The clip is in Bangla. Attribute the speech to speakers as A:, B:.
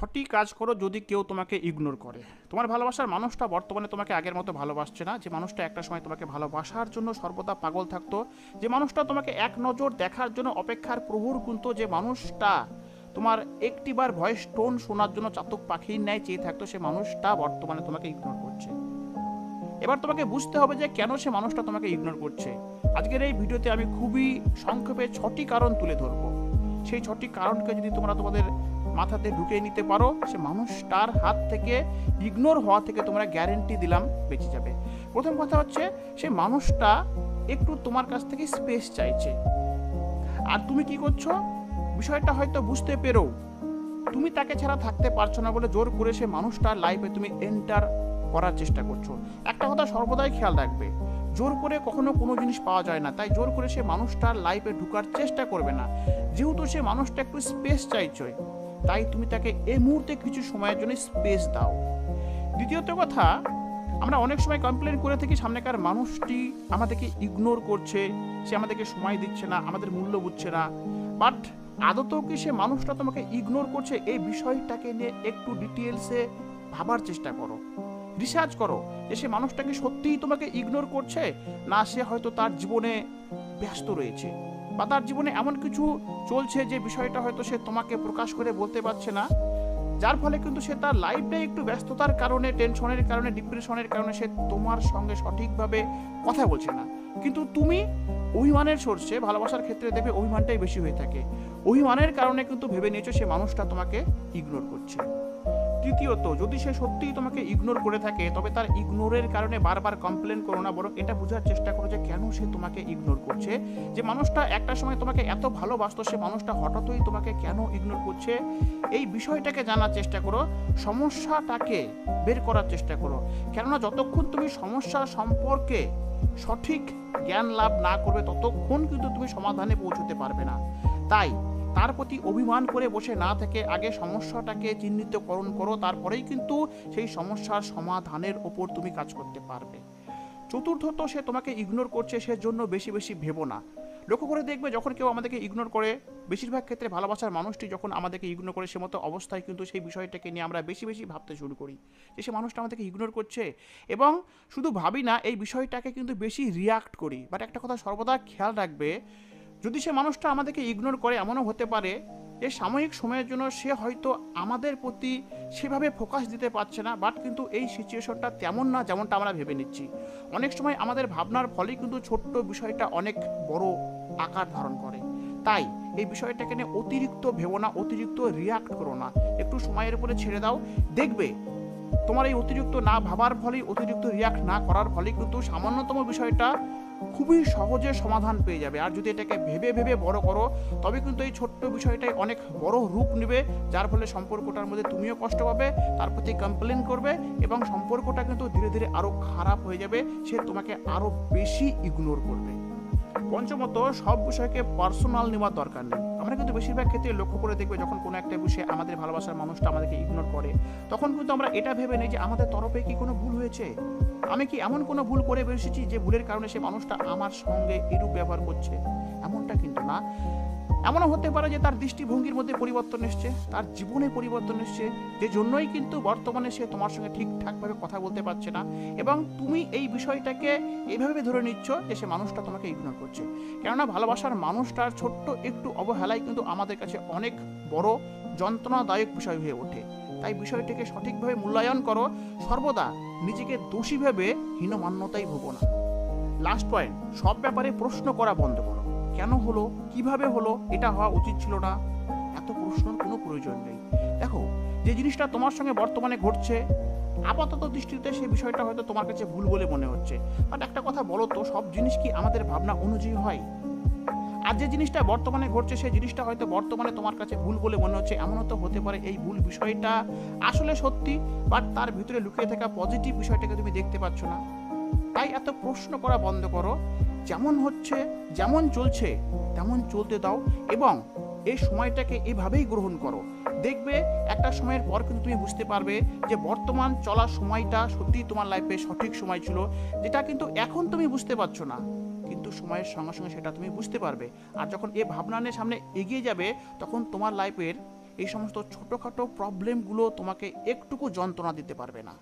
A: ছটি কাজ করো যদি কেউ তোমাকে ইগনোর করে। তোমার ভালোবাসার মানুষটা বর্তমানে তোমাকে আগের মতো ভালোবাসছে না। যে মানুষটা একটা সময় তোমাকে ভালোবাসার জন্য সর্বদা পাগল থাকতো। যে মানুষটা তোমাকে এক নজর দেখার জন্য অপেক্ষার প্রভুর কুন্ত যে মানুষটা তোমার একটিবার ভয়েস টোন শোনার জন্য চাতক পাখির ন্যায় চেয়ে থাকতো, সে মানুষটা বর্তমানে তোমাকে ইগনোর করছে। এবার তোমাকে বুঝতে হবে যে কেন সে মানুষটা তোমাকে ইগনোর করছে। আজকের এই ভিডিওতে আমি খুবই সংক্ষেপে ছটি কারণ তুলে ধরবো। সেই ছটি কারণকে যদি তোমরা তোমাদের মাথাতে ঢুকিয়ে নিতে পারো, সে মানুষটার হাত থেকে ইগনোর হওয়া থেকে তোমরা গ্যারেন্টি দিলাম বেঁচে যাবে। প্রথম কথা হচ্ছে, সে মানুষটা একটু তোমার কাছ থেকে স্পেস চাইছে। আর তুমি কি করছ? বিষয়টা হয়তো বুঝতে পেরো তুমি তাকে ছাড়া থাকতে পারছ না বলে জোর করে সে মানুষটার লাইফে তুমি এন্টার করার চেষ্টা করছ। একটা কথা সর্বদাই খেয়াল রাখবে জোর করে কখনো কোনো জিনিস পাওয়া যায় না। তাই জোর করে সে মানুষটার লাইফে ঢুকার চেষ্টা করবে না। যেহেতু সে মানুষটা একটু স্পেস চাইছে, তাই তুমি তাকে এই মুহূর্তে কিছু সময়ের জন্য স্পেস দাও। দ্বিতীয়ত কথা, আমরা অনেক সময় কমপ্লেন করে থাকি সামনেকার মানুষটি আমাদেরকে ইগনোর করছে, সে আমাদেরকে সময় দিচ্ছে না, আমাদের মূল্য বুঝছে না। বাট আদতেও কি সে মানুষটা তোমাকে ইগনোর করছে? এই বিষয়টাকে নিয়ে একটু ডিটেলসে ভাবার চেষ্টা করো। রিসার্চ করো যে সে মানুষটাকে সত্যিই তোমাকে ইগনোর করছে? না সে হয়তো তার জীবনে ব্যস্ত রয়েছে বা তার জীবনে এমন কিছু চলছে যে বিষয়টা হয়তো সে তোমাকে প্রকাশ করে বলতে পারছে না। যার ফলে কিন্তু সে তার লাইফটাই একটু ব্যস্ততার কারণে টেনশনের কারণে ডিপ্রেশনের কারণে সে তোমার সঙ্গে সঠিকভাবে কথা বলছে না। কিন্তু তুমি অভিমানের সোর্সে ভালোবাসার ক্ষেত্রে দেখবে অভিমানটাই বেশি হয়ে থাকে। অভিমানের কারণে কিন্তু ভেবে নিয়েছো সে মানুষটা তোমাকে ইগনোর করছে। তৃতীয়ত যদি সে সত্যিই তোমাকে ইগনোর করে থাকে, তবে তার ইগনোরের কারণে বারবার কমপ্লেন করো না, বরং এটা বোঝার চেষ্টা করো যে কেন সে তোমাকে ইগনোর করছে। যে মানুষটা একটা সময় তোমাকে এত ভালোবাসতো, সে মানুষটা হঠাৎই তোমাকে কেন ইগনোর করছে? এই বিষয়টাকে জানার চেষ্টা করো, সমস্যাটাকে বের করার চেষ্টা করো। কেননা যতক্ষণ তুমি সমস্যা সম্পর্কে সঠিক জ্ঞান লাভ না করবে, ততক্ষণ কিন্তু তুমি সমাধানে পৌঁছতে পারবে না। তাই তার প্রতি অভিমান করে বসে না থেকে আগে সমস্যাটাকে চিহ্নিতকরণ করো, তারপরেই কিন্তু সেই সমস্যার সমাধানের ওপর তুমি কাজ করতে পারবে। চতুর্থত, সে তোমাকে ইগনোর করছে, সেজন্য বেশি বেশি ভেবো না। লক্ষ্য করে দেখবে যখন কেউ আমাদেরকে ইগনোর করে, বেশিরভাগ ক্ষেত্রে ভালোবাসার মানুষটি যখন আমাদেরকে ইগনোর করে সে মতো অবস্থায় কিন্তু সেই বিষয়টাকে নিয়ে আমরা বেশি বেশি ভাবতে শুরু করি যে সে মানুষটা আমাদেরকে ইগনোর করছে। এবং শুধু ভাবি না, এই বিষয়টাকে কিন্তু বেশি রিয়াক্ট করি। বাট একটা কথা সর্বদা খেয়াল রাখবে যদি সে মানুষটা আমাদেরকে ইগনোর করে, এমনও হতে পারে যে সাময়িক সময়ের জন্য সে হয়তো আমাদের প্রতি সেভাবে ফোকাস দিতে পারছে না বাট কিন্তু এই সিচুয়েশনটা তেমন না যেমনটা আমরা ভেবে নিচ্ছি। অনেক সময় আমাদের ভাবনার ফলেই কিন্তু ছোট্ট বিষয়টা অনেক বড় আকার ধারণ করে। তাই এই বিষয়টাকে নিয়ে অতিরিক্ত ভেবো না, অতিরিক্ত রিয়াক্ট করো না। একটু সময়ের উপরে ছেড়ে দাও। দেখবে তোমার এই অতিরিক্ত না ভাবার ফলেই, অতিরিক্ত রিয়াক্ট না করার ফলে কিন্তু সামান্যতম বিষয়টা খুবই সহজে সমাধান পেয়ে যাবে। আর যদি এটাকে ভেবে ভেবে বড় করো, তবে কিন্তু এই ছোট্ট বিষয়টাই অনেক বড় রূপ নেবে, যার ফলে সম্পর্কটার মধ্যে তুমিও কষ্ট পাবে, তার প্রতি কমপ্লেন করবে এবং সম্পর্কটা কিন্তু ধীরে ধীরে আরও খারাপ হয়ে যাবে, সে তোমাকে আরও বেশি ইগনোর করবে। পঞ্চমত, সব বিষয়কে পার্সোনাল নেওয়ার দরকার নেই। আমরা কিন্তু বেশিরভাগ ক্ষেত্রে লক্ষ্য করে দেখবে যখন কোনো একটা বিষয়ে আমাদের ভালোবাসার মানুষটা আমাদেরকে ইগনোর করে, তখন কিন্তু আমরা এটা ভেবে নিই যে আমাদের তরফে কি কোনো ভুল হয়েছে? আমি কি এমন কোনো ভুল করে বসেছি যে ভুলের কারণে সে মানুষটা আমার সঙ্গে এরূপ ব্যবহার করছে? এমনটা কিন্তু না। এমনও হতে পারে যে তার দৃষ্টিভঙ্গির মধ্যে পরিবর্তন এসছে, তার জীবনে পরিবর্তন এসছে, যে জন্যই কিন্তু বর্তমানে সে তোমার সঙ্গে ঠিকঠাকভাবে কথা বলতে পারছে না এবং তুমি এই বিষয়টাকে এইভাবে ধরে নিচ্ছ যে সে মানুষটা তোমাকে ইগনোর করছে। কেননা ভালোবাসার মানুষটার ছোট্ট একটু অবহেলাই কিন্তু আমাদের কাছে অনেক বড় যন্ত্রণাদায়ক বিষয় হয়ে ওঠে। তাই বিষয়টিকে সঠিকভাবে মূল্যায়ন করো। সর্বদা নিজেকে দোষী ভেবে হীনমান্যতাই ভোগো না। লাস্ট পয়েন্ট সব ব্যাপারে প্রশ্ন করা বন্ধ করো। কেন হলো? কীভাবে হলো? এটা হওয়া উচিত ছিল না। এত প্রশ্নের কোনো প্রয়োজন নেই। দেখো, যে জিনিসটা তোমার সঙ্গে বর্তমানে ঘটছে, আপাতত দৃষ্টিতে সেই বিষয়টা হয়তো তোমার কাছে ভুল বলে মনে হচ্ছে। বাট একটা কথা বলো তো, সব জিনিস কি আমাদের ভাবনা অনুযায়ী হয়? আর যে জিনিসটা বর্তমানে ঘটছে, সেই জিনিসটা হয়তো বর্তমানে তোমার কাছে ভুল বলে মনে হচ্ছে, এমনও তো হতে পারে এই ভুল বিষয়টা আসলে সত্যি বাট তার ভিতরে লুকিয়ে থাকা পজিটিভ বিষয়টাকে তুমি দেখতে পাচ্ছ না। তাই এত প্রশ্ন করা বন্ধ করো, যেমন হচ্ছে, যেমন চলছে, তেমন চলতে দাও এবং এই সময়টাকে এভাবেই গ্রহণ করো। দেখবে একটা সময়ের পর কিন্তু তুমি বুঝতে পারবে যে বর্তমান চলার সময়টা সত্যিই তোমার লাইফে সঠিক সময় ছিল, যেটা কিন্তু এখন তুমি বুঝতে পারছ না। কিন্তু সময়ের সঙ্গে সঙ্গে সেটা তুমি বুঝতে পারবে। আর যখন এ ভাবনা নিয়ে সামনে এগিয়ে যাবে, তখন তোমার লাইফের এই সমস্ত ছোটোখাটো প্রবলেমগুলো তোমাকে একটুকু যন্ত্রণা দিতে পারবে না।